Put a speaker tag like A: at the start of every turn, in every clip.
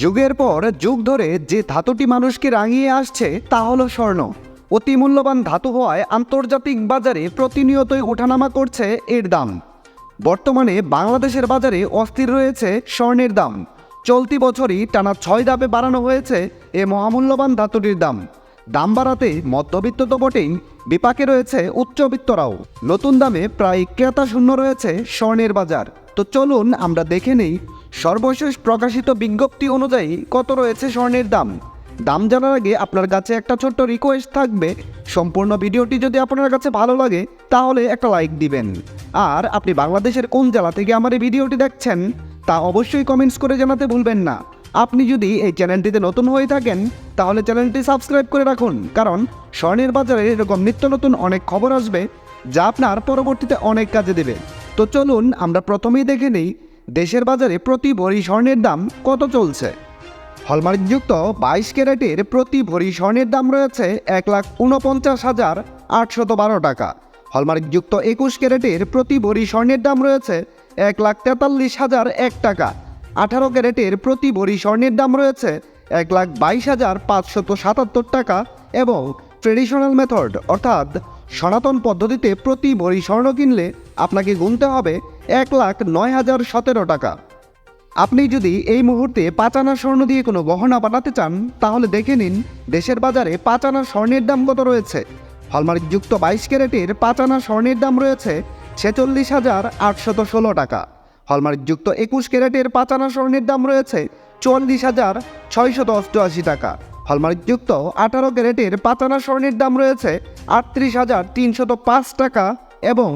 A: যুগের পর যুগ ধরে যে ধাতুটি মানুষকে রাঙিয়ে আসছে, তা হলো স্বর্ণ। অতি মূল্যবান ধাতু হওয়ায় আন্তর্জাতিক বাজারে প্রতিনিয়তই ওঠানামা করছে এর দাম। বর্তমানে বাংলাদেশের বাজারে অস্থির রয়েছে স্বর্ণের দাম। চলতি বছরই টানা ছয় ধাপে বাড়ানো হয়েছে এ মহামূল্যবান ধাতুটির দাম। দাম বাড়াতে মধ্যবিত্ত তো বটেই, বিপাকে রয়েছে উচ্চবিত্তরাও। নতুন দামে প্রায় ক্রেতা শূন্য রয়েছে স্বর্ণের বাজার। তো চলুন আমরা দেখে নেই সর্বশেষ প্রকাশিত বিজ্ঞপ্তি অনুযায়ী কত রয়েছে স্বর্ণের দাম। দাম জানার আগে আপনার কাছে একটা ছোট্ট রিকোয়েস্ট থাকবে। সম্পূর্ণ ভিডিওটি যদি আপনার কাছে ভালো লাগে, তাহলে একটা লাইক দিবেন। আর আপনি বাংলাদেশের কোন জেলা থেকে আমার এই ভিডিওটি দেখছেন, তা অবশ্যই কমেন্টস করে জানাতে ভুলবেন না। আপনি যদি এই চ্যানেলটিতে নতুন হয়ে থাকেন তাহলে চ্যানেলটি সাবস্ক্রাইব করে রাখুন, কারণ স্বর্ণের বাজারে এরকম নিত্য নতুন অনেক খবর আসবে যা আপনার পরবর্তীতে অনেক কাজে দেবে। তো চলুন আমরা প্রথমেই দেখে নিই দেশের বাজারে প্রতি ভরি স্বর্ণের দাম কত চলছে। হলমার্কযুক্ত বাইশ ক্যারেটের প্রতি ভরি স্বর্ণের দাম রয়েছে এক লাখ উনপঞ্চাশ হাজার আটশত বারো টাকা। হলমার্কযুক্ত একুশ ক্যারেটের প্রতি ভরি স্বর্ণের দাম রয়েছে এক লাখ তেতাল্লিশ হাজার এক টাকা। আঠারো ক্যারেটের প্রতি ভরি স্বর্ণের দাম রয়েছে এক লাখ বাইশ হাজার পাঁচশত সাতাত্তর টাকা এবং ট্রেডিশনাল মেথড, অর্থাৎ সনাতন পদ্ধতিতে প্রতি ভরি স্বর্ণ কিনলে আপনাকে গুনতে হবে এক লাখ নয় হাজার সতেরো টাকা। আপনি যদি এই মুহূর্তে পাঁচ আনা স্বর্ণ দিয়ে কোনো গহনা বানাতে চান, তাহলে দেখে নিন দেশের বাজারে পাঁচ আনা স্বর্ণের দাম কত রয়েছে। হলমার্কযুক্ত বাইশ ক্যারেটের পাঁচ আনা স্বর্ণের দাম রয়েছে ছেচল্লিশ হাজার আটশত ষোলো টাকা। হলমার্কযুক্ত একুশ ক্যারেটের পাঁচ আনা স্বর্ণের দাম রয়েছে চুয়াল্লিশ হাজার ছয়শত অষ্টআশি টাকা। হলমার্কযুক্ত আঠারো ক্যারেটের পাঁচ আনা স্বর্ণের দাম রয়েছে আটত্রিশ হাজার তিনশত পাঁচ টাকা এবং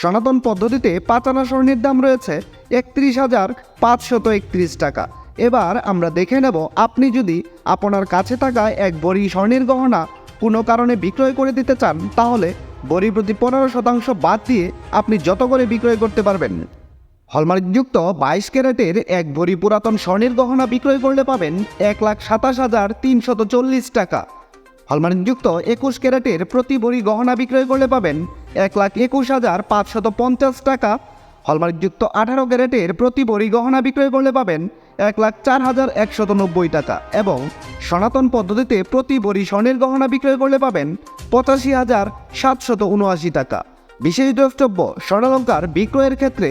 A: সনাতন পদ্ধতিতে পাঁচ আনা স্বর্ণের দাম রয়েছে একত্রিশ হাজার পাঁচশত একত্রিশ টাকা। এবার আমরা দেখে নেব আপনি যদি আপনার কাছে থাকা এক বড়ি স্বর্ণের গহনা কোনো কারণে বিক্রয় করে দিতে চান, তাহলে বড়ি প্রতি পনেরো শতাংশ বাদ দিয়ে আপনি যত করে বিক্রয় করতে পারবেন। হলমার্কযুক্ত বাইশ ক্যারেটের এক ভরি পুরাতন স্বর্ণের গহনা বিক্রয় করলে পাবেন এক লাখ সাতাশ হাজার তিনশত চল্লিশ টাকা। হলমার্কযুক্ত একুশ ক্যারেটের প্রতি ভরি গহনা বিক্রয় করলে পাবেন এক লাখ একুশ হাজার পাঁচশত পঞ্চাশ টাকা। হলমার্কযুক্ত আঠারো ক্যারেটের প্রতি ভরি গহনা বিক্রয় করলে পাবেন এক লাখ চার হাজার একশত নব্বই টাকা এবং সনাতন পদ্ধতিতে প্রতি ভরি স্বর্ণের গহনা বিক্রয় করলে পাবেন পঁচাশি হাজার সাতশত উনআশি টাকা। বিশেষ দ্রষ্টব্য স্বর্ণালঙ্কার বিক্রয়ের ক্ষেত্রে